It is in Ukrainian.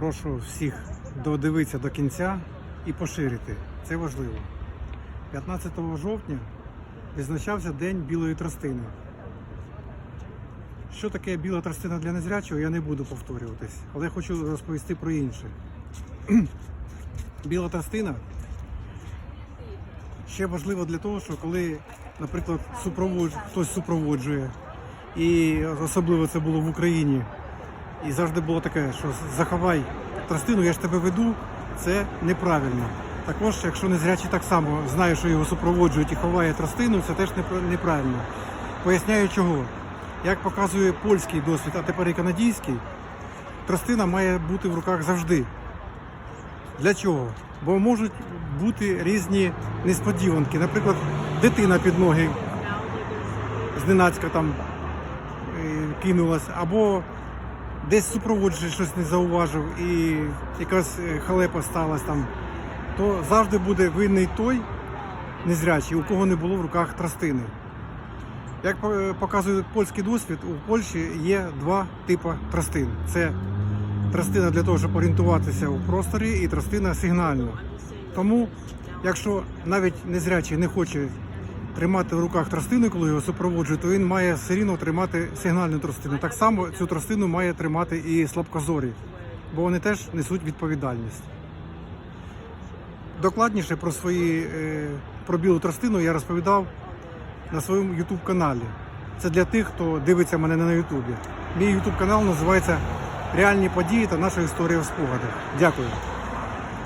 Прошу всіх додивитися до кінця і поширити. Це важливо. 15 жовтня відзначався День білої тростини. Що таке біла тростина для незрячого, я не буду повторюватись, але хочу розповісти про інше. Біла тростина ще важливо для того, що коли, наприклад, супроводж... хтось супроводжує, і особливо це було в Україні, і завжди було таке, що заховай тростину, я ж тебе веду, це неправильно. Також, якщо незрячий так само знає, що його супроводжують і ховає тростину, це теж неправильно. Поясняю чого. Як показує польський досвід, а тепер і канадійський, тростина має бути в руках завжди. Для чого? Бо можуть бути різні несподіванки. Наприклад, дитина під ноги зненацька там е, кинулась, або десь супроводжуючий щось не зауважив і якась е, халепа сталася там, то завжди буде винний той незрячий, у кого не було в руках тростини. Як е, показує польський досвід, у Польщі є два типи тростин. Це тростина для того, щоб орієнтуватися у просторі, і тростина сигнальна. Тому, якщо навіть незрячий не хоче тримати в руках тростину, коли його супроводжують, то він має все рівно тримати сигнальну тростину. Так само цю тростину має тримати і слабкозорі, бо вони теж несуть відповідальність. Докладніше про свої е, про білу тростину я розповідав на своєму YouTube каналі. Це для тих, хто дивиться мене на YouTube. Мій YouTube канал називається Реальні події та наша історія в спогадах. Дякую.